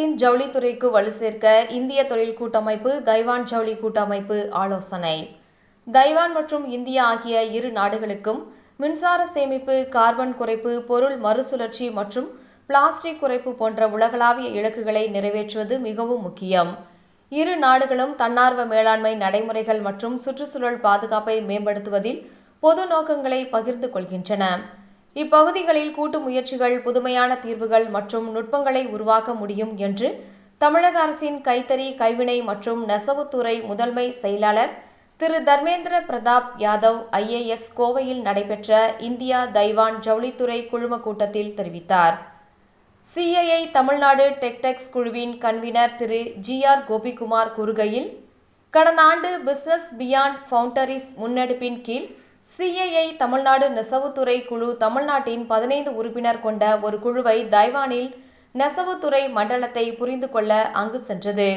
ஜவுளித்துறைக்கு வலு சேர்க்க இந்திய தொழில் கூட்டமைப்பு தைவான் ஜவுளி கூட்டமைப்பு ஆலோசனை. தைவான் மற்றும் இந்தியா ஆகிய இரு நாடுகளுக்கும் மின்சார சேமிப்பு கார்பன் குறைப்பு பொருள் மறுசுழற்சி மற்றும் பிளாஸ்டிக் குறைப்பு போன்ற உலகளாவிய இலக்குகளை நிறைவேற்றுவது மிகவும் முக்கியம். இரு நாடுகளும் தன்னார்வ மேலாண்மை நடைமுறைகள் மற்றும் சுற்றுச்சூழல் பாதுகாப்பை மேம்படுத்துவதில் பொது நோக்கங்களை பகிர்ந்து கொள்கின்றன. இப்பகுதிகளில் கூட்டு முயற்சிகள் புதுமையான தீர்வுகள் மற்றும் நுட்பங்களை உருவாக்க முடியும் என்று தமிழக அரசின் கைத்தறி கைவினை மற்றும் நெசவுத்துறை முதன்மை செயலாளர் திரு தர்மேந்திர பிரதாப் யாதவ் ஐஏஎஸ் கோவையில் நடைபெற்ற இந்தியா தைவான் ஜவுளித்துறை குழும கூட்டத்தில் தெரிவித்தார். சிஐஐ தமிழ்நாடு டெக்டெக்ஸ் குழுவின் convener Thiru G R Gopikumar கூறுகையில் கடந்த ஆண்டு பிசினஸ் பியாண்ட் ஃபவுண்டரிஸ் முன்னெடுப்பின் கீழ் சிஐஐ தமிழ்நாடு நெசவுத்துறை குழு தமிழ்நாட்டின் பதினைந்து உறுப்பினர் கொண்ட ஒரு குழுவை தைவானில் நெசவுத்துறை மண்டலத்தை புரிந்து கொள்ள அங்கு சென்றது.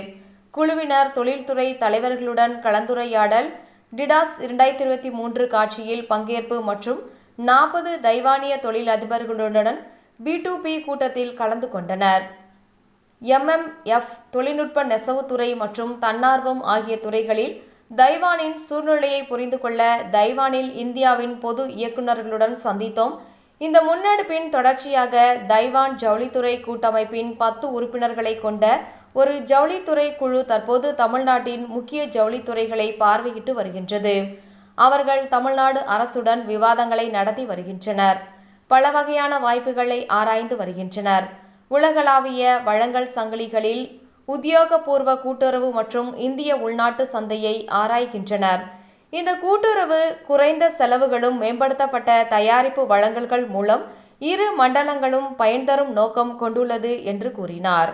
குழுவினர் தொழில்துறை தலைவர்களுடன் கலந்துரையாடல் டிடாஸ் இரண்டாயிரத்தி இருபத்தி மூன்று காட்சியில் பங்கேற்பு மற்றும் நாற்பது தைவானிய தொழில் அதிபர்களுடன் பி டு பி கூட்டத்தில் கலந்து கொண்டனர். எம்எம்எஃப் தொழில்நுட்ப நெசவுத்துறை மற்றும் தன்னார்வம் ஆகிய துறைகளில் தைவானின் சூழ்நிலையை புரிந்து கொள்ள தைவானில் இந்தியாவின் பொது இயக்குநர்களுடன் சந்தித்தோம். இந்த முன்னெடுப்பின் தொடர்ச்சியாக தைவான் ஜவுளித்துறை கூட்டமைப்பின் பத்து உறுப்பினர்களை கொண்ட ஒரு ஜவுளித்துறை குழு தற்போது தமிழ்நாட்டின் முக்கிய ஜவுளித்துறைகளை பார்வையிட்டு வருகின்றது. அவர்கள் தமிழ்நாடு அரசுடன் விவாதங்களை நடத்தி வருகின்றனர். பல வகையான வாய்ப்புகளை ஆராய்ந்து வருகின்றனர். உலகளாவிய வழங்கல் சங்கிலிகளில் உத்தியோகபூர்வ கூட்டுறவு மற்றும் இந்திய உள்நாட்டு சந்தையை ஆராய்கின்றனர். இந்த கூட்டுறவு குறைந்த செலவுகளும் மேம்படுத்தப்பட்ட தயாரிப்பு வழங்கல்கள் மூலம் இரு மண்டலங்களும் பயன்தரும் நோக்கம் கொண்டுள்ளது என்று கூறினார்.